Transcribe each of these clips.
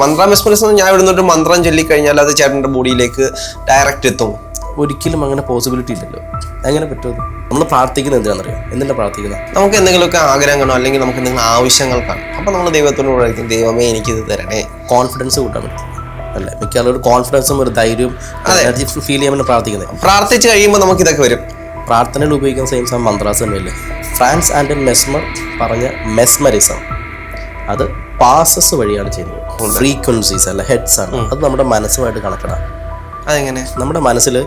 മന്ത്ര എന്ന് ഞാൻ ഇവിടുന്നൊരു മന്ത്രം ചൊല്ലിക്കഴിഞ്ഞാൽ അത് ചേട്ടന്റെ ബോഡിയിലേക്ക് ഡയറക്റ്റ് എത്തും. ഒരിക്കലും അങ്ങനെ പോസിബിലിറ്റി ഇല്ലല്ലോ. അങ്ങനെ പറ്റുമോ നമ്മൾ പ്രാർത്ഥിക്കുന്നത് എന്തിനാണെന്നറിയോ? എന്തിനാ പ്രാർത്ഥിക്കുന്നത് നമുക്ക് എന്തെങ്കിലുമൊക്കെ ആഗ്രഹം കാണും അല്ലെങ്കിൽ നമുക്ക് എന്തെങ്കിലും ആവശ്യങ്ങൾ കാണും. അപ്പോൾ നമ്മൾ ദൈവത്തോട് ആയിരിക്കും ദൈവമേ എനിക്കിത് തരണേ. കോൺഫിഡൻസ് കൂട്ടാൻ പറ്റും. അല്ലേ? മിക്ക ആളുകൾ കോൺഫിഡൻസും ഒരു ധൈര്യവും എനർജി ഫീൽ ചെയ്യാൻ വേണ്ടി പ്രാർത്ഥിക്കുന്നത് പ്രാർത്ഥിച്ച് കഴിയുമ്പോൾ നമുക്ക് ഇതൊക്കെ വരും. പ്രാർത്ഥനയിൽ ഉപയോഗിക്കുന്ന സെയിം സമയം മന്ത്രാസ് തന്നെയല്ലേ ഫ്രാൻസ് ആൻഡ് മെസ്മർ പറഞ്ഞ മെസ്മറിസം. അത് പാസസ് വഴിയാണ് ചെയ്യുന്നത്. ഫ്രീക്വൻസീസ് അല്ല ഹെഡ്സ് ആണ്. അത് നമ്മുടെ മനസ്സുമായിട്ട് കണക്റ്റഡാണ് അതെങ്ങനെ? നമ്മുടെ മനസ്സിൽ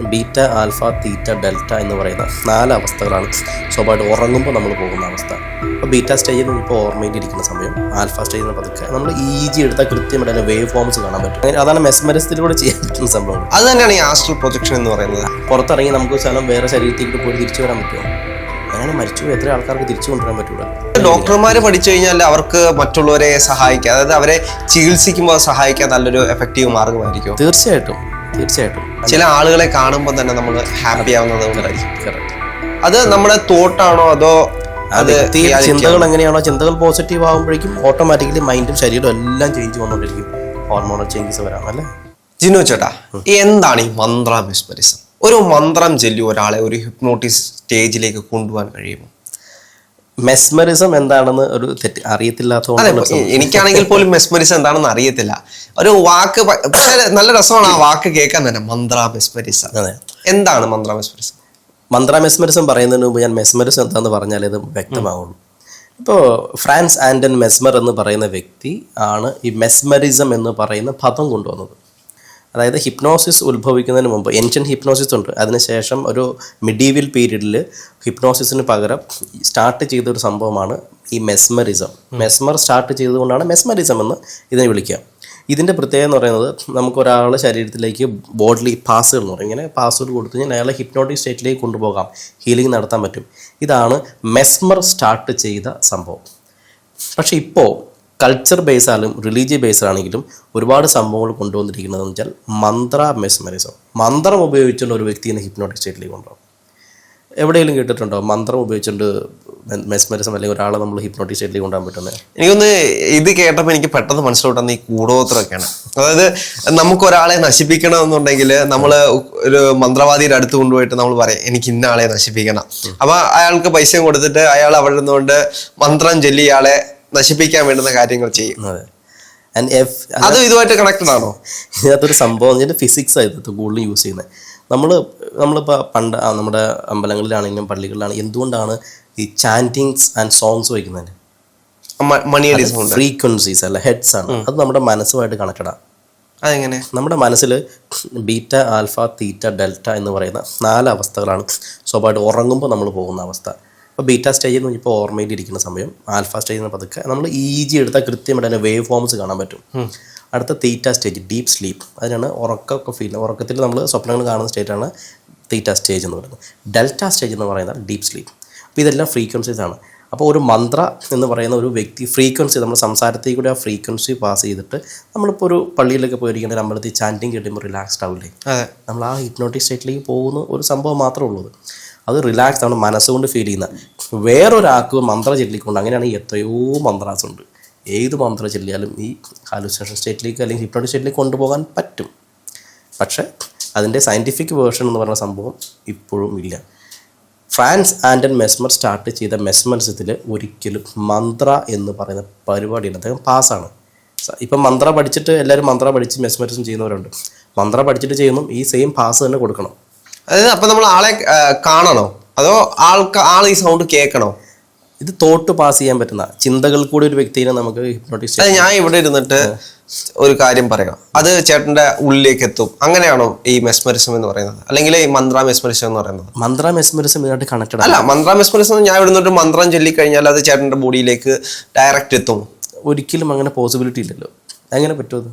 ബീറ്റ ആൽഫ തീറ്റ ഡെൽറ്റ എന്ന് പറയുന്ന നാല് അവസ്ഥകളാണ്. സ്വാഭാവികമായിട്ട് ഉറങ്ങുമ്പോൾ നമ്മൾ പോകുന്ന അവസ്ഥ. അപ്പോൾ ബീറ്റ സ്റ്റേജിൽ നിന്ന് ഇപ്പോൾ ഓർമ്മയിലിരിക്കുന്ന സമയം. ആൽഫ സ്റ്റേജിൽ നിന്ന് പതുക്കെ. നമ്മൾ ഈജി എടുത്താൽ കൃത്യമായിട്ട് അതിന്റെ വേവ് ഫോംസ് കാണാൻ പറ്റും. അങ്ങനെ അതാണ് മെസ്മരസത്തിലൂടെ ചെയ്യാൻ പറ്റുന്ന സംഭവം അത് തന്നെയാണ് ഈ ആസ്ട്രൽ പ്രൊജക്ഷൻ എന്ന് പറയുന്നത്. പുറത്തിറങ്ങി നമുക്ക് സ്ഥലം വേറെ ശരീരത്തിലേക്ക് പോയി തിരിച്ചു വരാൻ പറ്റുമോ? അങ്ങനെ മരിച്ചു. എത്ര ആൾക്കാർക്ക് തിരിച്ചു കൊണ്ടുവരാൻ പറ്റൂല ഡോക്ടർമാർ പഠിച്ചു കഴിഞ്ഞാൽ അവർക്ക് മറ്റുള്ളവരെ സഹായിക്കാം. അതായത് അവരെ ചികിത്സിക്കുമ്പോൾ സഹായിക്കാൻ നല്ലൊരു എഫക്റ്റീവ് മാർഗമായിരിക്കും. തീർച്ചയായിട്ടും. തീർച്ചയായിട്ടും. ചില ആളുകളെ കാണുമ്പോൾ തന്നെ നമ്മൾ ഹാപ്പി ആവുന്നത് കൊണ്ടായിരിക്കും. അത് നമ്മുടെ തോട്ടാണോ അത് ചിന്തകൾ എങ്ങനെയാണോ ചിന്തകൾ പോസിറ്റീവ് ആകുമ്പോഴേക്കും ഓട്ടോമാറ്റിക്കലി മൈൻഡും ശരീരവും എല്ലാം ചേഞ്ച് വന്നുകൊണ്ടിരിക്കും. ഹോർമോണൽ ചേഞ്ചസ് വരാം അല്ലേ? ജിനു ചേട്ടാ എന്താണ് ഈ മന്ത്ര മെസ്മരിസം ഒരു മന്ത്രം ചൊല്ലി ഒരാളെ ഒരു ഹിപ്നോട്ടിസ് സ്റ്റേജിലേക്ക് കൊണ്ടുപോകാൻ കഴിയുമോ? മെസ്മറിസം എന്താണെന്ന് ഒരു തെറ്റ് അതെ എനിക്കാണെങ്കിൽ പോലും മെസ്മറിസം എന്താണെന്ന് അറിയത്തില്ല. ഒരു വാക്ക് നല്ല രസമാണ് ആ വാക്ക് കേൾക്കാൻ തന്നെ. മന്ത്ര മെസ്മരിസം എന്താണ് മന്ത്ര മെസ്മരിസം മന്ത്ര മെസ്മറിസം പറയുന്നതിന് മുമ്പ് ഞാൻ മെസ്മറിസം എന്താന്ന് പറഞ്ഞാൽ ഇത് വ്യക്തമാവുള്ളൂ. ഇപ്പോൾ ഫ്രാൻസ് ആൻഡൻ മെസ്മർ എന്ന് പറയുന്ന വ്യക്തി ആണ് ഈ മെസ്മറിസം എന്ന് പറയുന്ന പദം കൊണ്ടുവന്നത്. അതായത് ഹിപ്നോസിസ് ഉത്ഭവിക്കുന്നതിന് മുമ്പ് എൻഷ്യൻ ഹിപ്നോസിസ് ഉണ്ട്. അതിനുശേഷം ഒരു മിഡീവിയൽ പീരീഡിൽ ഹിപ്നോസിസിന് പകരം സ്റ്റാർട്ട് ചെയ്ത ഒരു സംഭവമാണ് ഈ മെസ്മറിസം മെസ്മർ സ്റ്റാർട്ട് ചെയ്തുകൊണ്ടാണ് മെസ്മറിസം എന്ന് ഇതിനെ വിളിക്കുക. ഇതിന്റെ പ്രത്യേകത എന്ന് പറയുന്നത് നമുക്ക് ഒരാളുടെ ശരീരത്തിലേക്ക് ബോഡിലി പാസുകൾ എന്ന് പറയും. ഇങ്ങനെ പാസ്വേഡ് കൊടുത്തു കഴിഞ്ഞാൽ അയാളെ ഹിപ്നോട്ടിക് സ്റ്റേറ്റിലേക്ക് കൊണ്ടുപോകാം. ഹീലിംഗ് നടത്താൻ പറ്റും. ഇതാണ് മെസ്മർ സ്റ്റാർട്ട് ചെയ്ത സംഭവം. പക്ഷേ ഇപ്പോൾ കൾച്ചർ ബേസാലും റിലീജിയ ബേസിലാണെങ്കിലും ഒരുപാട് സംഭവങ്ങൾ കൊണ്ടുവന്നിരിക്കുന്നത് എന്ന് വെച്ചാൽ മന്ത്ര മെസ്മറിസം മന്ത്രം ഉപയോഗിച്ചുകൊണ്ട് ഒരു വ്യക്തിയെ ഹിപ്നോട്ടിക് സ്റ്റേറ്റിലേക്ക് കൊണ്ടുപോകും എവിടെയെങ്കിലും കേട്ടിട്ടുണ്ടോ മന്ത്രം ഉപയോഗിച്ചുകൊണ്ട് മെസ്മറിസം അല്ലെങ്കിൽ ഒരാളെ നമ്മൾ ഹിപ്നോട്ടിക് സ്റ്റേറ്റിലേക്ക് കൊണ്ടുപോകാൻ പറ്റുന്നത്? എനിക്കൊന്ന് ഇത് കേട്ടപ്പോൾ എനിക്ക് പെട്ടെന്ന് മനസ്സിലോട്ടുന്ന ഈ കൂടോത്രമൊക്കെയാണ്. അതായത് നമുക്ക് ഒരാളെ നശിപ്പിക്കണം എന്നുണ്ടെങ്കിൽ നമ്മൾ ഒരു മന്ത്രവാദിയുടെ അടുത്ത് കൊണ്ടുപോയിട്ട് നമ്മൾ പറയും എനിക്ക് ഇന്ന ആളെ നശിപ്പിക്കണം. അപ്പോൾ അയാൾക്ക് പൈസയും കൊടുത്തിട്ട് അയാൾ അവിടെ നിന്നുകൊണ്ട് മന്ത്രം ചൊല്ലി ഇയാളെ നശിപ്പിക്കാൻ വേണ്ടുന്ന കാര്യങ്ങൾ ചെയ്യും. അതെ. ഇതുമായിട്ട് കണക്റ്റഡ് ആണോ? ഇതിനകത്തൊരു സംഭവം എന്ന് ഫിസിക്സ് ആയിരുന്നു കൂടുതൽ യൂസ് ചെയ്യുന്നത് നമ്മൾ നമ്മളിപ്പോൾ പണ്ട് നമ്മുടെ അമ്പലങ്ങളിലാണെങ്കിലും പള്ളികളിലാണെങ്കിലും എന്തുകൊണ്ടാണ് ഈ ചാന്റിങ്സ് ആൻഡ് സോങ്സ് വയ്ക്കുന്നത് മണിയടി ഫ്രീക്വൻസീസ് അല്ല ഹെഡ്സ് ആണ്. അത് നമ്മുടെ മനസ്സുമായിട്ട് കണക്റ്റഡാണ് അതെങ്ങനെ? നമ്മുടെ മനസ്സിൽ ബീറ്റ ആൽഫ തീറ്റ ഡെൽറ്റ എന്ന് പറയുന്ന നാല് അവസ്ഥകളാണ്. സ്വാഭാവികമായിട്ട് ഉറങ്ങുമ്പോൾ നമ്മൾ പോകുന്ന അവസ്ഥ. അപ്പോൾ ബീറ്റ സ്റ്റേജിൽ നിന്ന് ഇപ്പോൾ ഓർമ്മയിലിരിക്കുന്ന സമയം ആൽഫ സ്റ്റേജിൽ നിന്ന് പതുക്കെ നമ്മൾ ഈജി എടുത്താൽ കൃത്യമായിട്ട് അതിന്റെ വേവ് ഫോംസ് കാണാൻ പറ്റും. അടുത്ത തീറ്റ സ്റ്റേജ് ഡീപ്പ് സ്ലീപ്പ് അതിനാണ് ഉറക്കമൊക്കെ ഫീൽ ഉറക്കത്തിൽ നമ്മൾ സ്വപ്നങ്ങൾ കാണുന്ന സ്റ്റേറ്റാണ് തീറ്റ സ്റ്റേജ് എന്ന് പറയുന്നത്. ഡെൽറ്റ സ്റ്റേജ് എന്ന് പറയുന്നത് ഡീപ്പ് സ്ലീപ്പ്. അപ്പോൾ ഇതെല്ലാം ഫ്രീക്വൻസീസ് ആണ്. അപ്പോൾ ഒരു മന്ത്ര എന്ന് പറയുന്ന ഒരു വ്യക്തി ഫ്രീക്വൻസി നമ്മൾ സംസാരത്തിൽ കൂടി ആ ഫ്രീക്വൻസി പാസ് ചെയ്തിട്ട് നമ്മളിപ്പോൾ ഒരു പള്ളിയിലൊക്കെ പോയിരിക്കേണ്ട അമ്പലത്തിൽ ചാന്റിങ് കിട്ടുമ്പോൾ റിലാക്സ്ഡ് ആവില്ലേ? നമ്മൾ ആ ഹിപ്നോട്ടിക് സ്റ്റേറ്റിലേക്ക് പോകുന്ന ഒരു സംഭവം മാത്രമേ ഉള്ളൂ അത് റിലാക്സ് ആണ് മനസ്സുകൊണ്ട് ഫീൽ ചെയ്യുന്ന. വേറൊരാൾക്ക് മന്ത്ര ചൊല്ലിക്കൊണ്ട് അങ്ങനെയാണെങ്കിൽ എത്രയോ മന്ത്രാസ് ഉണ്ട് ഏത് മന്ത്രം ചൊല്ലിയാലും ഈ ഹാലുസിനേഷൻ സ്റ്റേറ്റിലേക്ക് അല്ലെങ്കിൽ ഹിപ്നോട്ടിക് സ്റ്റേറ്റിലേക്ക് കൊണ്ടുപോകാൻ പറ്റും. പക്ഷേ അതിന്റെ സയന്റിഫിക് വേർഷൻ എന്ന് പറയുന്ന സംഭവം ഇപ്പോഴും ഇല്ല. ഫ്രാൻസ് ആൻഡൻ മെസ്മർ സ്റ്റാർട്ട് ചെയ്ത മെസ്മറിസത്തിൽ ഒരിക്കലും മന്ത്ര എന്ന് പറയുന്ന പരിപാടിയില്ല അദ്ദേഹം പാസ്സാണ്. ഇപ്പം മന്ത്ര പഠിച്ചിട്ട് എല്ലാവരും മന്ത്ര പഠിച്ച് മെസ്മറിസം ചെയ്യുന്നവരുണ്ട്. മന്ത്ര പഠിച്ചിട്ട് ചെയ്യുന്നു ഈ സെയിം പാസ് തന്നെ കൊടുക്കണം. അതായത് അപ്പൊ നമ്മൾ ആളെ കാണണോ? അതോ ആൾക്ക് ആൾ ഈ സൗണ്ട് കേൾക്കണോ? ഇത് തോട്ട് പാസ് ചെയ്യാൻ പറ്റുന്ന ചിന്തകൾ കൂടി ഒരു വ്യക്തിനെ നമുക്ക് ഹിപ്നോട്ടിക് അത് ഞാൻ ഇവിടെ ഇരുന്നിട്ട് ഒരു കാര്യം പറയാം. അത് ചേട്ടന്റെ ഉള്ളിലേക്ക് എത്തും അങ്ങനെയാണോ ഈ മെസ്മരിസം എന്ന് പറയുന്നത്? അല്ലെങ്കിൽ ഈ മന്ത്ര മെസ്മരിസം എന്ന് പറയുന്നത്? മന്ത്ര മെസ്മരിസം ഇതിനായിട്ട് കണക്റ്റഡ് അല്ല മന്ത്ര മെസ്മരിസം ഞാൻ ഇവിടെ നിന്നൊരു മന്ത്രം ചൊല്ലിക്കഴിഞ്ഞാൽ അത് ചേട്ടന്റെ ബോഡിയിലേക്ക് ഡയറക്റ്റ് എത്തും. ഒരിക്കലും അങ്ങനെ പോസിബിലിറ്റി ഇല്ലല്ലോ. എങ്ങനെ പറ്റുമത്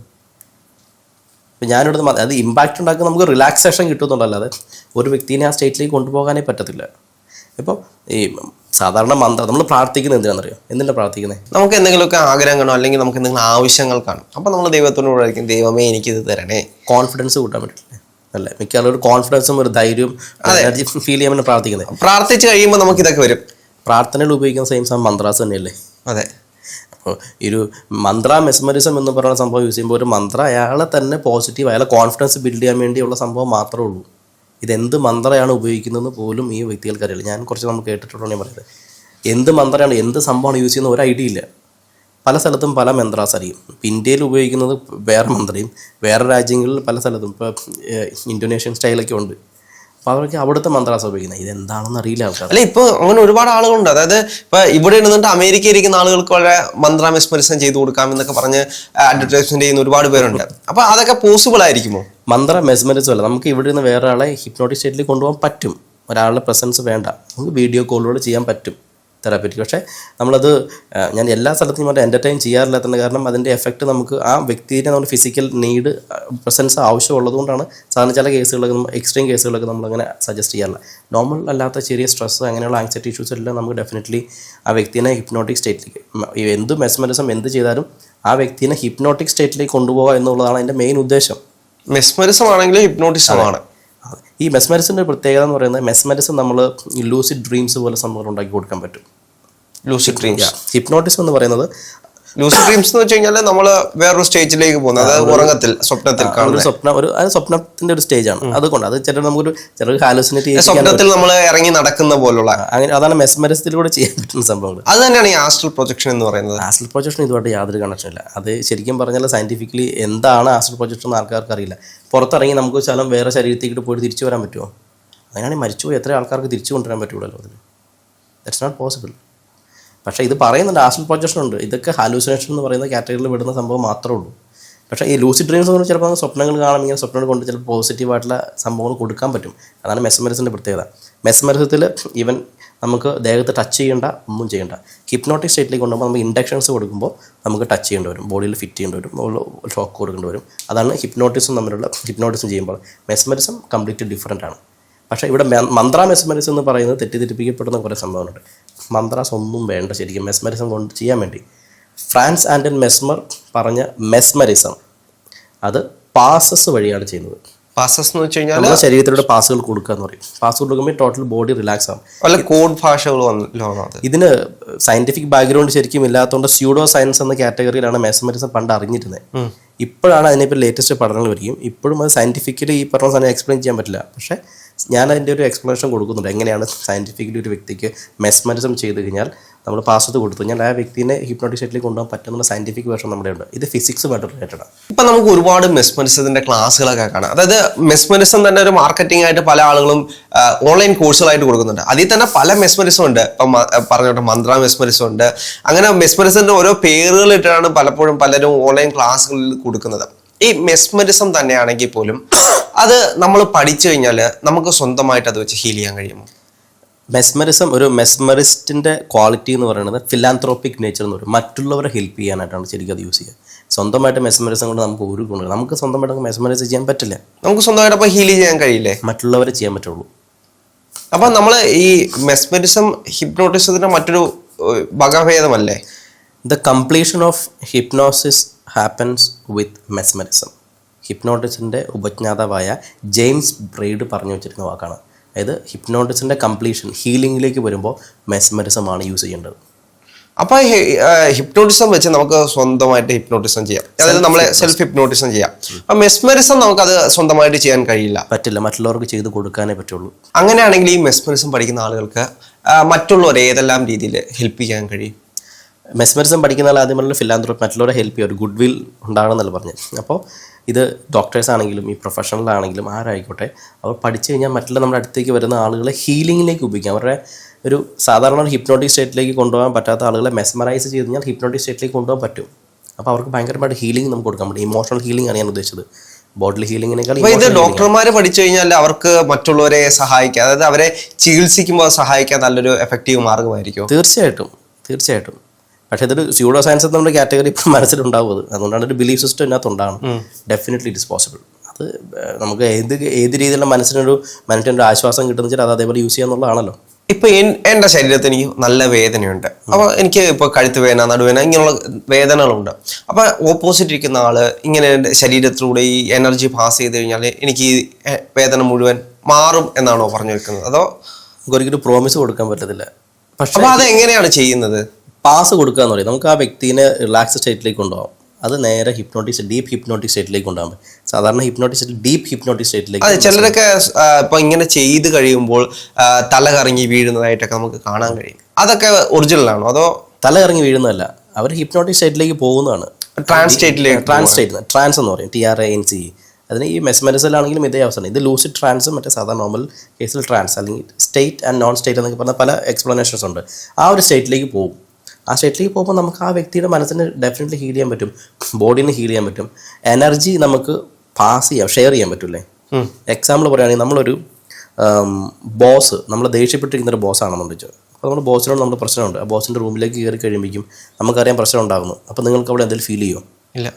ഇപ്പം ഞാനിവിടെ നിന്ന് അത് ഇമ്പാക്റ്റ് ഉണ്ടാക്കുന്ന നമുക്ക് റിലാക്സേഷൻ കിട്ടുന്നുണ്ടല്ലാതെ ഒരു വ്യക്തിനെ ആ സ്റ്റേറ്റിലേക്ക് കൊണ്ടുപോകാനേ പറ്റത്തില്ല. ഇപ്പോൾ ഈ സാധാരണ മന്ത്രം നമ്മൾ പ്രാർത്ഥിക്കുന്നത് എന്തിനാണെന്നറിയോ? എന്തിനാണ് പ്രാർത്ഥിക്കുന്നത് നമുക്ക് എന്തെങ്കിലുമൊക്കെ ആഗ്രഹം കാണും അല്ലെങ്കിൽ നമുക്ക് എന്തെങ്കിലും ആവശ്യങ്ങൾ കാണും. അപ്പോൾ നമ്മൾ ദൈവത്തോട് ആയിരിക്കും ദൈവമേ എനിക്കിത് തരണേ. കോൺഫിഡൻസ് കൂട്ടാൻ പറ്റില്ലേ. അല്ലേ? മിക്ക ആളുകൾ കോൺഫിഡൻസും ഒരു ധൈര്യവും എനർജി ഫീൽ ചെയ്യാൻ വേണ്ടി പ്രാർത്ഥിക്കുന്നത് പ്രാർത്ഥിച്ച് കഴിയുമ്പോൾ നമുക്ക് ഇതൊക്കെ വരും. പ്രാർത്ഥനയിൽ ഉപയോഗിക്കുന്ന സെയിം സാം മന്ത്രാസ് തന്നെയല്ലേ അതെ. അപ്പോൾ ഈ ഒരു മന്ത്ര മെസ്മറിസം എന്ന് പറയുന്ന സംഭവം യൂസ് ചെയ്യുമ്പോൾ ഒരു മന്ത്ര അയാളെ തന്നെ പോസിറ്റീവ് അയാളെ കോൺഫിഡൻസ് ബിൽഡ് ചെയ്യാൻ വേണ്ടിയുള്ള സംഭവം മാത്രമേ ഉള്ളൂ. ഇതെന്ത് മന്ത്രയാണ് ഉപയോഗിക്കുന്നതെന്ന് പോലും ഈ വ്യക്തികൾക്ക് അറിയില്ല. ഞാൻ കുറച്ച് നമുക്ക് കേട്ടിട്ടുണ്ടോ ഞാൻ പറയുന്നത്. എന്ത് മന്ത്രമാണ് എന്ത് സംഭവമാണ് യൂസ് ചെയ്യുന്നത് ഒരു ഐഡിയ ഇല്ല. പല സ്ഥലത്തും പല മന്ത്രാസ് അറിയും ഇപ്പം ഇന്ത്യയിൽ ഉപയോഗിക്കുന്നത് വേറെ മന്ത്രയും വേറെ രാജ്യങ്ങളിൽ പല സ്ഥലത്തും. ഇപ്പോൾ ഇന്തോനേഷ്യൻ സ്റ്റൈലൊക്കെ ഉണ്ട്. അപ്പോൾ അവർക്ക് അവിടുത്തെ മന്ത്രാസ് ഉപയോഗിക്കുന്നത് ഇതെന്താണെന്ന് അറിയില്ല ആൾക്കാർ അല്ല ഇപ്പൊ അങ്ങനെ ഒരുപാട് ആളുകളുണ്ട്. അതായത് ഇപ്പൊ ഇവിടെ ഇരുന്നിട്ട് അമേരിക്കയിൽ ഇരിക്കുന്ന ആളുകൾക്ക് വളരെ മന്ത്രാ മെസ്മരിസം ചെയ്തു കൊടുക്കാം എന്നൊക്കെ പറഞ്ഞ് അഡ്വർടൈസ്മെന്റ് ചെയ്യുന്ന ഒരുപാട് പേരുണ്ട്. അപ്പൊ അതൊക്കെ പോസിബിൾ ആയിരിക്കുമോ? മന്ത്ര മെസ്മരിസം അല്ല നമുക്ക് ഇവിടെ നിന്ന് വേറെ ആളെ ഹിപ്നോട്ടിക് സ്റ്റേറ്റിൽ കൊണ്ടുപോകാൻ പറ്റും. ഒരാളുടെ പ്രസൻസ് വേണ്ട. നമുക്ക് വീഡിയോ കോളിലൂടെ ചെയ്യാൻ പറ്റും. തെറാപ്പറ്റിക് പക്ഷേ നമ്മളത് ഞാൻ എല്ലാ സ്ഥലത്തും മറ്റേ എന്റർടൈൻ ചെയ്യാറില്ലാത്തതിന്റെ കാരണം അതിന്റെ എഫക്റ്റ് നമുക്ക് ആ വ്യക്തിയുടെ നമ്മുടെ ഫിസിക്കൽ നീഡ് പ്രസൻസ് ആവശ്യമുള്ളതുകൊണ്ടാണ് സാധാരണ ചില കേസുകളൊക്കെ നമ്മൾ എക്സ്ട്രീം കേസുകളൊക്കെ നമ്മളങ്ങനെ സജസ്റ്റ് ചെയ്യാറില്ല. നോർമൽ അല്ലാത്ത ചെറിയ സ്ട്രെസ് അങ്ങനെയുള്ള ആങ്സൈറ്റി ഇഷ്യൂസ് എല്ലാം നമുക്ക് ഡെഫിനറ്റ്ലി ആ വ്യക്തിനെ ഹിപ്നോട്ടിക് സ്റ്റേറ്റിലേക്ക് എന്ത് മെസ്മറിസം എന്ത് ചെയ്താലും ആ വ്യക്തിനെ ഹിപ്നോട്ടിക് സ്റ്റേറ്റിലേക്ക് കൊണ്ടുപോകുക എന്നുള്ളതാണ് അതിന്റെ മെയിൻ ഉദ്ദേശം. മെസ്മരിസം ആണെങ്കിലും ഹിപ്നോട്ടിസം ആണ്. ഈ മെസ്മരിസിന്റെ പ്രത്യേകത എന്ന് പറയുന്നത് മെസ്മരിസം നമ്മൾ ലൂസിഡ് ഡ്രീംസ് പോലെ സംഭവങ്ങൾ ഉണ്ടാക്കി കൊടുക്കാൻ പറ്റും. ലൂസിഡ് ഡ്രീംസ് ഹിപ്നോട്ടിസം എന്ന് പറയുന്നത് ലൂസിഡ് ഡ്രീംസ് എന്ന് വെച്ച് കഴിഞ്ഞാൽ നമ്മൾ വേറൊരു സ്റ്റേജിലേക്ക് പോകുന്നത് അതായത് ഉറങ്ങത്തിൽ സ്വപ്നത്തിൽ ഒരു സ്വപ്നം ഒരു അത് സ്വപ്നത്തിന്റെ ഒരു സ്റ്റേജാണ്. അതുകൊണ്ട് അത് ചില നമുക്കൊരു ചെറിയ ഹാലുസിനേറ്റ് സ്വപ്നത്തിൽ നമ്മൾ ഇറങ്ങി നടക്കുന്ന പോലുള്ള. അങ്ങനെ അതാണ് മെസ്മരസത്തിലൂടെ ചെയ്യാൻ പറ്റുന്ന സംഭവങ്ങൾ അത് തന്നെയാണ് ഈ ആസ്ട്രൽ പ്രൊജക്ഷൻ എന്ന് പറയുന്നത്. ആസ്ട്രൽ പ്രൊജക്ഷൻ ഇതുമായിട്ട് യാതൊരു കണക്ഷനില്ല അത് ശരിക്കും പറഞ്ഞാൽ സയന്റിഫിക്കലി എന്താണ് ആസ്ട്രൽ പ്രൊജക്ഷൻ എന്ന് ആൾക്കാർക്ക് അറിയില്ല. പുറത്തിറങ്ങി നമുക്ക് ശലം വേറെ ശരീരത്തേക്ക് പോയിട്ട് തിരിച്ചു വരാൻ പറ്റുമോ? അങ്ങനെയാണെങ്കിൽ മരിച്ചുപോയി. എത്ര ആൾക്കാർക്ക് തിരിച്ചു കൊണ്ടുവരാൻ പറ്റുള്ളൂ അതിൽ ദറ്റ്സ് നോട്ട് പോസിബിൾ പക്ഷേ ഇത് പറയുന്നുണ്ട് ആസ്റ്റൽ പ്രൊജക്ഷൻ ഉണ്ട്. ഇതൊക്കെ ഹാലൂസിനേഷൻ എന്ന് പറയുന്ന കാറ്റഗറിയിൽ വിടുന്ന സംഭവം മാത്രമേ ഉള്ളൂ. പക്ഷേ ഈ ലൂസിഡ് ഡ്രീംസ് എന്ന് ചിലപ്പോൾ സ്വപ്നങ്ങൾ കാണാൻ ഇങ്ങനെ സ്വപ്നങ്ങൾ കൊണ്ട് ചിലപ്പോൾ പോസിറ്റീവായിട്ടുള്ള സംഭവങ്ങൾ കൊടുക്കാൻ പറ്റും. അതാണ് മെസ്മറിസിന്റെ പ്രത്യേകത. മെസ്മറിസത്തിൽ ഈവൻ നമുക്ക് ദേഹത്ത് ടച്ച് ചെയ്യേണ്ട ഒന്നും ചെയ്യേണ്ട. ഹിപ്നോട്ടിക് സ്റ്റേറ്റിലേക്ക് കൊണ്ടുപോകുമ്പോൾ നമ്മൾ ഇൻഡക്ഷൻസ് കൊടുക്കുമ്പോൾ നമുക്ക് ടച്ച് ചെയ്യേണ്ടി വരും. ബോഡിയിൽ ഫിറ്റ് ചെയ്യേണ്ടി വരും. ഷോക്ക് കൊടുക്കേണ്ടി വരും. അതാണ് ഹിപ്നോട്ടിസം തമ്മിലുള്ള ഹിപ്നോട്ടിസം ചെയ്യുമ്പോൾ. മെസ്മറിസം കംപ്ലീറ്റ്ലി ഡിഫറന്റ് ആണ്. പക്ഷേ ഇവിടെ മന്ത്ര മെസ്മരിസം എന്ന് പറയുന്നത് തെറ്റിദ്ധരിപ്പിക്കപ്പെടുന്ന കുറേ സംഭവങ്ങളുണ്ട്. മന്ത്രാസ് ഒന്നും വേണ്ട ശരിക്കും മെസ്മരിസം കൊണ്ട് ചെയ്യാൻ വേണ്ടി. ഫ്രാൻസ് ആൻഡൻ മെസ്മർ പറഞ്ഞ മെസ്മരിസം അത് പാസസ് വഴിയാണ് ചെയ്യുന്നത്. പാസസ് എന്ന് വെച്ച് കഴിഞ്ഞാൽ നമ്മുടെ ശരീരത്തിലൂടെ പാസുകൾ കൊടുക്കുക എന്ന് പറയും. പാസ് കൊടുക്കുമ്പോൾ ടോട്ടൽ ബോഡി റിലാക്സ് ആവും. കോഡ് ഭാഷകൾ ഇതിന് സയന്റിഫിക് ബാക്ക്ഗ്രൗണ്ട് ശരിക്കും ഇല്ലാത്തതുകൊണ്ട് സ്യൂഡോ സയൻസ് എന്ന കാറ്റഗറിയിലാണ് മെസ്മരിസം പണ്ട് അറിഞ്ഞിരുന്നത്. ഇപ്പോഴാണ് അതിനെപ്പോൾ ലേറ്റസ്റ്റ് പഠനങ്ങൾ വരികയും ഇപ്പോഴും അത് സയന്റിഫിക്കലി ഈ പറഞ്ഞ സാധനം എക്സ്പ്ലെയിൻ ചെയ്യാൻ പറ്റില്ല. പക്ഷേ ഞാൻ അതിന്റെ ഒരു എക്സ്പ്ലനേഷൻ കൊടുക്കുന്നുണ്ട്. എങ്ങനെയാണ് സയന്റിഫിക്കലി ഒരു വ്യക്തിക്ക് മെസ്മറിസം ചെയ്ത് കഴിഞ്ഞാൽ നമ്മൾ പാസ്വേഡ് കൊടുത്തു. ഞാൻ ആ വ്യക്തിനെ ഹിപ്നോട്ടിക് സ്റ്റേറ്റിൽ കൊണ്ടുപോകാൻ പറ്റുന്ന സയന്റിഫിക് വേർഷൻ നമ്മുടെ ഉണ്ട്. ഇത് ഫിസിക്സ് ഫിസിക്സുമായിട്ട് റിലേറ്റഡ് ആണ്. ഇപ്പം നമുക്ക് ഒരുപാട് മെസ്മരിസത്തിന്റെ ക്ലാസ്സുകളൊക്കെ കാണാം. അതായത് മെസ്മരിസം തന്നെ ഒരു മാർക്കറ്റിംഗ് ആയിട്ട് പല ആളുകളും ഓൺലൈൻ കോഴ്സുകളായിട്ട് കൊടുക്കുന്നുണ്ട്. അതിൽ തന്നെ പല മെസ്മരിസം ഉണ്ട്. ഇപ്പം പറഞ്ഞോട്ടെ മന്ത്ര മെസ്മരിസം ഉണ്ട്. അങ്ങനെ മെസ്മരിസത്തിന്റെ ഓരോ പേരുകൾ ഇട്ടാണ് പലപ്പോഴും പലരും ഓൺലൈൻ ക്ലാസ്സുകളിൽ കൊടുക്കുന്നത്. ഈ മെസ്മരിസം തന്നെയാണെങ്കിൽ പോലും അത് നമ്മൾ പഠിച്ചു കഴിഞ്ഞാൽ നമുക്ക് സ്വന്തമായിട്ട് അത് വെച്ച് ഹീൽ ചെയ്യാൻ കഴിയുമോ? മെസ്മറിസം ഒരു മെസ്മറിസ്റ്റിന്റെ ക്വാളിറ്റി എന്ന് പറയുന്നത് ഫിലാന്ത്രോപ്പിക് നേച്ചർ എന്ന് പറയും. മറ്റുള്ളവരെ ഹെൽപ്പ് ചെയ്യാനായിട്ടാണ് ശരിക്കും അത് യൂസ് ചെയ്യുക. സ്വന്തമായിട്ട് മെസ്മറിസം കൊണ്ട് നമുക്ക് ഒരു ഗുണമില്ല. നമുക്ക് സ്വന്തമായിട്ട് മെസ്മറൈസ് ചെയ്യാൻ പറ്റില്ല. നമുക്ക് സ്വന്തമായിട്ട് അപ്പോൾ ഹീൽ ചെയ്യാൻ കഴിയില്ലേ? മറ്റുള്ളവരെ ചെയ്യാൻ പറ്റുള്ളൂ. അപ്പോൾ നമ്മൾ ഈ മെസ്മറിസം ഹിപ്നോട്ടിസത്തിന്റെ മറ്റൊരു ഭഗഭേദമല്ലേ വകഭേദമല്ലേ? The completion of hypnosis happens with mesmerism ഹിപ്നോട്ടിസിന്റെ ഉപജ്ഞാതാവായ ജെയിംസ് ബ്രെയ്ഡ് പറഞ്ഞു വെച്ചിരുന്ന വാക്കാണ്. അതായത് ഹിപ്നോട്ടിസിന്റെ കംപ്ലീഷൻ ഹീലിംഗിലേക്ക് വരുമ്പോൾ മെസ്മറിസമാണ് യൂസ് ചെയ്യേണ്ടത്. അപ്പോൾ ഹിപ്നോട്ടിസം വെച്ച് നമുക്ക് സ്വന്തമായിട്ട് ഹിപ്നോട്ടിസം ചെയ്യാം. അതായത് നമ്മളെ സെൽഫ് ഹിപ്നോട്ടിസം ചെയ്യാം. അപ്പം മെസ്മറിസം നമുക്ക് അത് സ്വന്തമായിട്ട് ചെയ്യാൻ കഴിയില്ല. പറ്റില്ല. മറ്റുള്ളവർക്ക് ചെയ്ത് കൊടുക്കാനേ പറ്റുള്ളൂ. അങ്ങനെയാണെങ്കിൽ ഈ മെസ്മറിസം പഠിക്കുന്ന ആളുകൾക്ക് മറ്റുള്ളവരെ ഏതെല്ലാം രീതിയിൽ ഹെൽപ്പ് ചെയ്യാൻ കഴിയും? മെസ്മറിസം പഠിക്കുന്ന ആൾ ആദ്യം പറഞ്ഞ ഫിലാന്ത്രോപ്പ് മറ്റുള്ളവരെ ഹെൽപ്പ് ചെയ്യുക ഒരു ഗുഡ് വിൽ ഉണ്ടാകണമെന്നല്ല പറഞ്ഞത്. അപ്പോൾ ഇത് ഡോക്ടേഴ്സ് ആണെങ്കിലും ഈ പ്രൊഫഷണൽ ആണെങ്കിലും ആരായിക്കോട്ടെ അവർ പഠിച്ചു കഴിഞ്ഞാൽ മറ്റുള്ള നമ്മുടെ അടുത്തേക്ക് വരുന്ന ആളുകളെ ഹീലിങ്ങിലേക്ക് ഉപയോഗിക്കാം. അവരുടെ ഒരു സാധാരണ ഒരു ഹിപ്നോട്ടിക് സ്റ്റേറ്റിലേക്ക് കൊണ്ടുപോകാൻ പറ്റാത്ത ആളുകളെ മെസ്മറൈസ് ചെയ്ത് കഴിഞ്ഞാൽ ഹിപ്നോട്ടിക് സ്റ്റേറ്റിലേക്ക് കൊണ്ടുപോകാൻ പറ്റും. അപ്പോൾ അവർക്ക് ഭയങ്കരമായിട്ട് ഹീലിംഗ് നമുക്ക് കൊടുക്കാൻ പറ്റും. ഇമോഷണൽ ഹീലിംഗ് ആണ് ഞാൻ ഉദ്ദേശിച്ചത്. ബോഡിലി ഹീലിങ്ങിനേക്കാൾ ഇത് ഡോക്ടർമാർ പഠിച്ചു കഴിഞ്ഞാൽ അവർക്ക് മറ്റുള്ളവരെ സഹായിക്കാം. അതായത് അവരെ ചികിത്സിക്കുമ്പോൾ സഹായിക്കാൻ നല്ലൊരു എഫക്റ്റീവ് മാർഗമായിരിക്കും. തീർച്ചയായിട്ടും. തീർച്ചയായിട്ടും. പക്ഷേ ഇതൊരു സ്യൂഡോ സയൻസ് എന്നുള്ള കാറ്റഗറി ഇപ്പം മനസ്സിലുണ്ടാവും അത് അതുകൊണ്ടാണ് ഒരു ബിലീഫ് സിസ്റ്റം ഇതിനകത്ത് ഉണ്ടാകണം ഡെഫിനറ്റ്ലി ഇറ്റ് ഇസ് പോസിബിൾ അത് നമുക്ക് ഏത് ഏത് രീതിയിലുള്ള മനസ്സിനൊരു മനസ്സിനൊരു ആശ്വാസം കിട്ടുന്ന വെച്ചാൽ അത് അതേപോലെ യൂസ് ചെയ്യാന്നുള്ളതാണല്ലോ ഇപ്പൊ എന്റെ ശരീരത്തിൽ എനിക്ക് നല്ല വേദനയുണ്ട്. അപ്പൊ എനിക്ക് ഇപ്പൊ കഴുത്ത് വേദന നടുവേദന ഇങ്ങനെയുള്ള വേദനകളുണ്ട്. അപ്പൊ ഓപ്പോസിറ്റ് ഇരിക്കുന്ന ആൾ ഇങ്ങനെ എന്റെ ശരീരത്തിലൂടെ ഈ എനർജി പാസ് ചെയ്ത് കഴിഞ്ഞാൽ എനിക്ക് ഈ വേദന മുഴുവൻ മാറും എന്നാണോ പറഞ്ഞു വെക്കുന്നത്? അതോ ഒരിക്കലും പ്രോമിസ് കൊടുക്കാൻ പറ്റത്തില്ല. പക്ഷെ അത് എങ്ങനെയാണ് ചെയ്യുന്നത്? പാസ് കൊടുക്കുക എന്ന് പറയും. നമുക്ക് ആ വ്യക്തിനെ റിലാക്സ് സ്റ്റേറ്റിലേക്ക് കൊണ്ടുപോകാം. അത് നേരെ ഹിപ്നോട്ടിക് ഡീപ്പ് ഹിപ്നോട്ടിക് സ്റ്റേറ്റിലേക്ക് കൊണ്ടുപോകാൻ പറ്റും. സാധാരണ ഹിപ്നോട്ടിക് സ്റ്റേറ്റ് ഡീപ്പ് ഹിപ്നോട്ടിക് സ്റ്റേറ്റിലേക്ക് അതെ ചിലരൊക്കെ ഇപ്പൊ ഇങ്ങനെ ചെയ്ത് കഴിയുമ്പോൾ തല കറങ്ങി വീഴുന്നതായിട്ടൊക്കെ നമുക്ക് കാണാൻ കഴിയും. അതൊക്കെ ഒറിജിനൽ ആണോ? അതോ തല കറങ്ങി വീഴുന്നതല്ല. അവർ ഹിപ്നോട്ടിക് സ്റ്റേറ്റിലേക്ക് പോകുന്നതാണ്. ട്രാൻസ് സ്റ്റേറ്റിലേക്ക് ട്രാൻസ് സ്റ്റേറ്റ് ട്രാൻസ് എന്ന് പറയും. T R A N C അതിന് ഈ മെസ്മരിസലാണെങ്കിലും ഇതേ അവസരം ഇത് ലൂസിഡ് ട്രാൻസും മറ്റേ സാധാരണ നോർമൽ കേസിൽ ട്രാൻസ് അല്ലെങ്കിൽ സ്റ്റേറ്റ് ആൻഡ് നോൺ സ്റ്റേറ്റ് എന്നൊക്കെ പറഞ്ഞ പല എക്സ്പ്ലനേഷൻസ് ഉണ്ട്. ആ ഒരു സ്റ്റേറ്റിലേക്ക് പോകും. ആ സ്റ്റേറ്റിലേക്ക് പോകുമ്പോൾ നമുക്ക് ആ വ്യക്തിയുടെ മനസ്സിന് ഡെഫിനറ്റ്ലി ഹീൽ ചെയ്യാൻ പറ്റും. ബോഡീനെ ഹീൽ ചെയ്യാൻ പറ്റും. എനർജി നമുക്ക് പാസ് ചെയ്യാം ഷെയർ ചെയ്യാൻ പറ്റൂലേ എക്സാമ്പിൾ പറയുകയാണെങ്കിൽ നമ്മളൊരു ബോസ് നമ്മൾ ദേഷ്യപ്പെട്ടിരിക്കുന്ന ഒരു ബോസ് ആണെന്ന് വെച്ചാൽ അപ്പോൾ നമ്മുടെ ബോസിനോട് നമ്മുടെ പ്രശ്നമുണ്ട്. ആ ബോസിന്റെ റൂമിലേക്ക് കയറി കഴിയുമ്പോഴേക്കും നമുക്കറിയാം പ്രശ്നം ഉണ്ടാകുന്നു അപ്പോൾ നിങ്ങൾക്ക് അവിടെ എന്തെങ്കിലും ഫീൽ ചെയ്യുമോ ഇല്ല.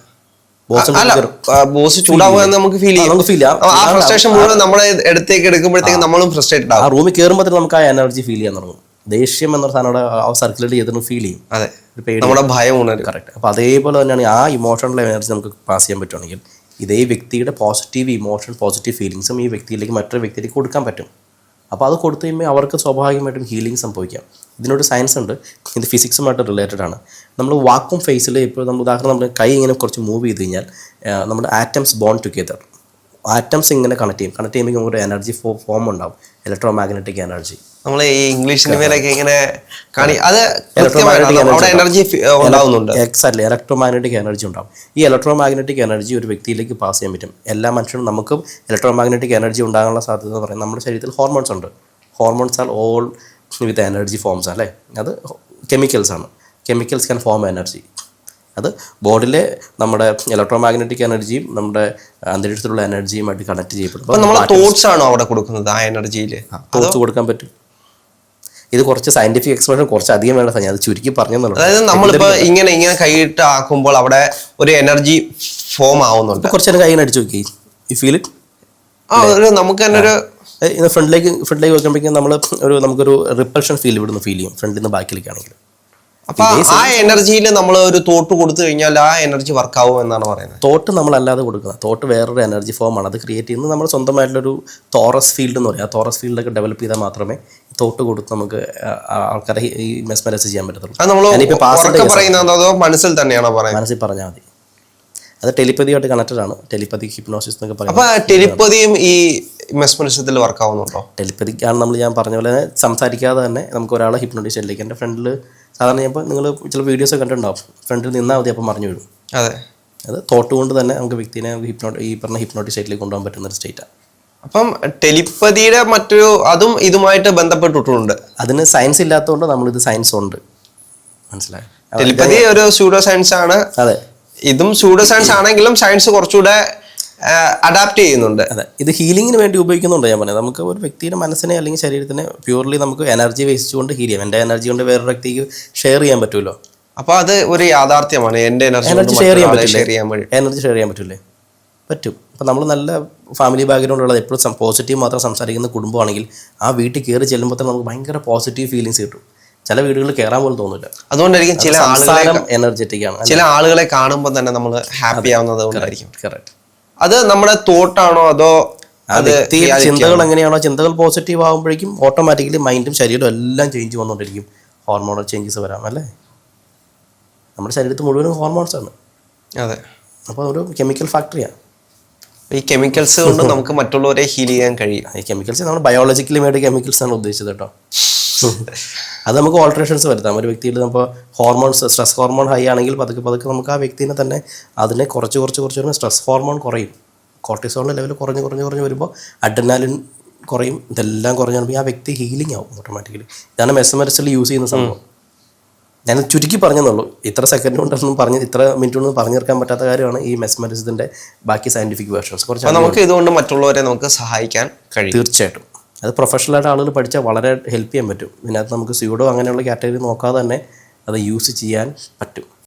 ബോസ് ചൂടാവുക നമുക്ക് ഫീൽ നമുക്ക് ഫീൽ. ആ ഫ്രസ്ട്രേഷൻ മുഴുവൻ നമ്മളെ എടുത്തേക്ക് എടുക്കുമ്പോഴത്തേക്ക് നമ്മളും ഫ്രസ്ട്രേറ്റഡ് ആ റൂമിൽ കയറുമ്പോൾ നമുക്ക് ആ എനർജി ഫീൽ ചെയ്യാൻ തുടങ്ങും. ദേഷ്യം എന്നൊരു സാധനം അവിടെ ആ സർക്കുലേറ്റ് ചെയ്തിട്ട് ഫീൽ ചെയ്യും. അതെ. ഒരു പേടി. നമ്മുടെ ഭയം ഉണരും കറക്റ്റ് അപ്പോൾ അതേപോലെ തന്നെയാണ് ആ ഇമോഷണൽ എനർജി നമുക്ക് പാസ് ചെയ്യാൻ പറ്റുവാണെങ്കിൽ ഇതേ വ്യക്തിയുടെ പോസിറ്റീവ് ഇമോഷൻ പോസിറ്റീവ് ഫീലിങ്സും ഈ വ്യക്തിയിലേക്ക് മറ്റൊരു വ്യക്തിയിലേക്ക് കൊടുക്കാൻ പറ്റും. അപ്പോൾ അത് കൊടുത്തു കഴിയുമ്പോൾ അവർക്ക് സ്വാഭാവികമായിട്ടും ഹീലിംഗ് സംഭവിക്കാം. ഇതിനൊരു സയൻസ് ഉണ്ട്. ഇത് ഫിസിക്സുമായിട്ട് റിലേറ്റഡ് ആണ്. നമ്മൾ വാക്കും ഫേസിൽ ഇപ്പോൾ നമ്മൾ ഉദാഹരണം നമ്മൾ കൈ ഇങ്ങനെ കുറച്ച് മൂവ് ചെയ്ത് കഴിഞ്ഞാൽ നമ്മുടെ ആറ്റംസ് ബോൺ ടുഗെദർ ആറ്റംസ് ഇങ്ങനെ കണക്ട് ചെയ്യും. കണക്ട് ചെയ്യുമ്പോൾ നമുക്ക് ഒരു എനർജി ഫോം ഉണ്ടാവും. ഇലക്ട്രോ മാഗ്നറ്റിക് എനർജി നമ്മൾ ഈ ഇംഗ്ലീഷ് സിനിമയിലൊക്കെ ഇങ്ങനെ കാണി അത് എനർജി ഉണ്ടാവുന്നുണ്ട്. എക്സാക്ട്ലി ഇലക്ട്രോ മാഗ്നറ്റിക് എനർജി ഉണ്ടാവും. ഈ ഇലക്ട്രോ മാഗ്നറ്റിക് എനർജി ഒരു വ്യക്തിയിലേക്ക് പാസ് ചെയ്യാൻ പറ്റും. എല്ലാ മനുഷ്യനും നമുക്കും ഇലക്ട്രോ മാഗ്നറ്റിക് എനർജി ഉണ്ടാകാനുള്ള സാധ്യത എന്ന് പറയുന്നത് നമ്മുടെ ശരീരത്തിൽ ഹോർമോൺസ് ഉണ്ട്. Hormones are all with energy forms അല്ലേ? അത് കെമിക്കൽസ് ആണ്. കെമിക്കൽസ് ക്യാൻ ഫോം എനർജി അത് ബോഡിയിലെ നമ്മുടെ ഇലക്ട്രോ മാഗ്നറ്റിക് എനർജിയും നമ്മുടെ അന്തരീക്ഷത്തിലുള്ള എനർജിയുമായിട്ട് കണക്ട് ചെയ്യപ്പെടും. നമ്മൾ തോട്ട്സ് ആണോ അവിടെ കൊടുക്കുന്നത് ആ എനർജിയിൽ തോർച്ച് കൊടുക്കാൻ പറ്റും. ഇത് കുറച്ച് സയന്റിഫിക് എക്സ്പ്ലനേഷൻ കുറച്ച് അധികം വേണ്ട ഞാൻ അത് ചുരുക്കി പറഞ്ഞു അതായത് നമ്മളിപ്പോ ഇങ്ങനെ ഇങ്ങനെ കൈയിട്ട് ആക്കുമ്പോൾ അവിടെ ഒരു എനർജി ഫോം ആവുന്നുണ്ട്. കുറച്ച് നേരം കൈ അടിച്ചു നോക്കി ഈ ഫീൽ ആ ഒരു നമുക്ക് തന്നെ ഒരു ഫ്രണ്ടിലേക്ക് ഫ്രണ്ടിലേക്ക് വെക്കുമ്പോഴേക്കും നമ്മൾ ഒരു നമുക്കൊരു റിപ്പൽഷൻ ഫീൽ ഇവിടുന്ന് ഫീൽ ചെയ്യും. ഫ്രണ്ടിൽ നിന്ന് ബാക്കിലേക്കാണെങ്കിൽ അപ്പൊ ആ എനർജിയിൽ നമ്മൾ ഒരു തോട്ട് കൊടുത്തു കഴിഞ്ഞാൽ ആ എനർജി വർക്ക് ആവും എന്നാണ് പറയുന്നത്. തോട്ട് നമ്മൾ അല്ലാതെ കൊടുക്കുന്നത് തോട്ട് വേറൊരു എനർജി ഫോമാണ് അത് ക്രിയേറ്റ് ചെയ്യുന്നത് നമ്മൾ സ്വന്തമായിട്ടുള്ളൊരു തോറസ് ഫീൽഡ് എന്ന് പറയും. ആ തോറസ് ഫീൽഡൊക്കെ ഡെവലപ്പ് ചെയ്താൽ മാത്രമേ തോട്ട് കൊടുത്ത് നമുക്ക് ആൾക്കാരെ ഈ മെസ്മരൈസ് ചെയ്യാൻ പറ്റത്തുള്ളൂ. മനസ്സിൽ തന്നെയാണോ പറയുന്നത്? മനസ്സിൽ പറഞ്ഞാൽ മതി. അത് ടെലിപ്പതിയായിട്ട് കണക്റ്റഡ് ആണ്. ടെലിപ്പതി ഹിപ്നോസിസ് എന്നൊക്കെ പറയുന്നത് ടെലിപ്പതിയും ഈ മെസ്മറിസത്തിൽ വർക്ക് ആവുന്നുണ്ടോ? ടെലിപ്പതിക്കാണ് നമ്മൾ ഞാൻ പറഞ്ഞ പോലെ സംസാരിക്കാതെ തന്നെ നമുക്ക് ഒരാളെ ഹിപ്നോട്ടിസ് എന്റെ ഫ്രണ്ടിൽ സാധാരണ ഇപ്പോൾ നിങ്ങൾ ചില വീഡിയോസ് കണ്ടിട്ടുണ്ടാവും. ഫ്രണ്ടിൽ നിന്നാൽ മതി അപ്പം മറിഞ്ഞു വീഴും. അതെ. അത് തോട്ട് കൊണ്ട് തന്നെ നമുക്ക് വ്യക്തിനെ ഹിപ്നോ ഈ പറഞ്ഞ ഹിപ്നോട്ടിക് സ്റ്റേറ്റിലേക്ക് കൊണ്ടുപോകാൻ പറ്റുന്ന ഒരു സ്റ്റേറ്റാണ് അപ്പം ടെലിപ്പതിയുടെ മറ്റൊരു അതും ഇതുമായിട്ട് ബന്ധപ്പെട്ടിട്ടുണ്ട്. അതിന് സയൻസ് ഇല്ലാത്തതുകൊണ്ട് നമ്മളിത് സയൻസ് ഉണ്ട്. മനസ്സിലായി? ടെലിപ്പതി ഒരു സ്യൂഡോ സയൻസ് ആണ്. അതെ. ഇതും സ്യൂഡോ സയൻസ് ആണെങ്കിലും സയൻസ് കുറച്ചുകൂടെ അഡാപ്റ്റ് ചെയ്യുന്നുണ്ട്. അതെ. ഇത് ഹീലിങ്ങിന് വേണ്ടി ഉപയോഗിക്കുന്നുണ്ട് ഞാൻ പറഞ്ഞത്. നമുക്ക് ഒരു വ്യക്തിയുടെ മനസ്സിനെ അല്ലെങ്കിൽ ശരീരത്തിനെ പ്യൂർലി നമുക്ക് എനർജി വേസ്റ്റ് കൊണ്ട് ഹീൽ ചെയ്യാം. എന്റെ എനർജി കൊണ്ട് വേറൊരു വ്യക്തിക്ക് ഷെയർ ചെയ്യാൻ പറ്റുമല്ലോ അപ്പോൾ അത് ഒരു യാഥാർത്ഥ്യമാണ്. എന്റെ എനർജി ഷെയർ ചെയ്യാൻ ഷെയർ പറ്റില്ലേ? എനർജി ഷെയർ ചെയ്യാൻ പറ്റില്ലേ പറ്റും. അപ്പോൾ നമ്മൾ നല്ല ഫാമിലി ബാക്ക്ഗ്രൗണ്ട് ഉള്ളത് എപ്പോഴും പോസിറ്റീവ് മാത്രം സംസാരിക്കുന്ന കുടുംബമാണെങ്കിൽ ആ വീട്ടിൽ കയറി ചെല്ലുമ്പോൾ തന്നെ നമുക്ക് ഭയങ്കര പോസിറ്റീവ് ഫീലിങ്സ് കിട്ടും. ചില വീടുകളിൽ കയറാൻ പോലും തോന്നില്ല അതുകൊണ്ടായിരിക്കും ചില ആളുകളെ എനർജറ്റിക് ആണ്. ചില ആളുകളെ കാണുമ്പോൾ തന്നെ നമ്മൾ ഹാപ്പി ആവുന്നത് കൊണ്ടായിരിക്കും. കറക്റ്റ് അത് നമ്മുടെ തോട്ടാണോ അതോ ചിന്തകൾ എങ്ങനെയാണോ ചിന്തകൾ പോസിറ്റീവ് ആകുമ്പോഴേക്കും ഓട്ടോമാറ്റിക്കലി മൈൻഡും ശരീരവും എല്ലാം ചേഞ്ച് വന്നുകൊണ്ടിരിക്കും. ഹോർമോണൽ ചേഞ്ചസ് വരാം അല്ലേ? നമ്മുടെ ശരീരത്തിൽ മുഴുവനും ഹോർമോൺസ് ആണ്. അതെ. അപ്പോൾ ഒരു കെമിക്കൽ ഫാക്ടറിയാണ് ഈ കെമിക്കൽസ് കൊണ്ട് നമുക്ക് മറ്റുള്ളവരെ ഹീൽ ചെയ്യാൻ കഴിയും. ഈ കെമിക്കൽസ് നമ്മൾ ബയോളജിക്കലി മേഡ് കെമിക്കൽസ് ആണ് ഉദ്ദേശിച്ചത് കേട്ടോ. അത് നമുക്ക് ഓൾട്രേഷൻസ് വരുത്താം. ഒരു വ്യക്തിയിൽ ഇപ്പോൾ ഹോർമോൺസ് സ്ട്രെസ് ഹോർമോൺ ഹൈ ആണെങ്കിൽ പതുക്കെ പതുക്കെ നമുക്ക് ആ വ്യക്തിനെ തന്നെ അതിനെ കുറച്ച് കുറച്ച് കുറച്ച് വരുമ്പോൾ സ്ട്രെസ് ഹോർമോൺ കുറയും. കോർട്ടിസോണിന്റെ ലെവൽ കുറഞ്ഞ് കുറഞ്ഞ് കുറഞ്ഞ് വരുമ്പോൾ അഡ്രിനാലിൻ കുറയും. ഇതെല്ലാം കുറഞ്ഞാൽ ആ വ്യക്തി ഹീലിംഗ് ആവും ഓട്ടോമാറ്റിക്കലി ഇതാണ് മെസ്സമരിസിൽ യൂസ് ചെയ്യുന്ന സംഭവം. ഞാൻ ചുരുക്കി പറഞ്ഞെന്നുള്ളൂ. ഇത്ര സെക്കൻഡ് കൊണ്ടൊന്നും പറഞ്ഞ് ഇത്ര മിനിറ്റ് കൊണ്ടൊന്നും പറഞ്ഞു തീർക്കാൻ പറ്റാത്ത കാര്യമാണ് ഈ മെസ്മരിസത്തിന്റെ ബാക്കി സയന്റിഫിക് വേർഷൻസ് കുറച്ച് നമുക്ക് ഇതുകൊണ്ട് മറ്റുള്ളവരെ നമുക്ക് സഹായിക്കാൻ കഴിയും. തീർച്ചയായിട്ടും. അത് പ്രൊഫഷണലായിട്ട് ആളുകൾ പഠിച്ചാൽ വളരെ ഹെൽപ്പ് ചെയ്യാൻ പറ്റും. ഇതിനകത്ത് നമുക്ക് സ്യൂഡോ അങ്ങനെയുള്ള കാറ്റഗറി നോക്കാതെ തന്നെ അത് യൂസ് ചെയ്യാൻ പറ്റും.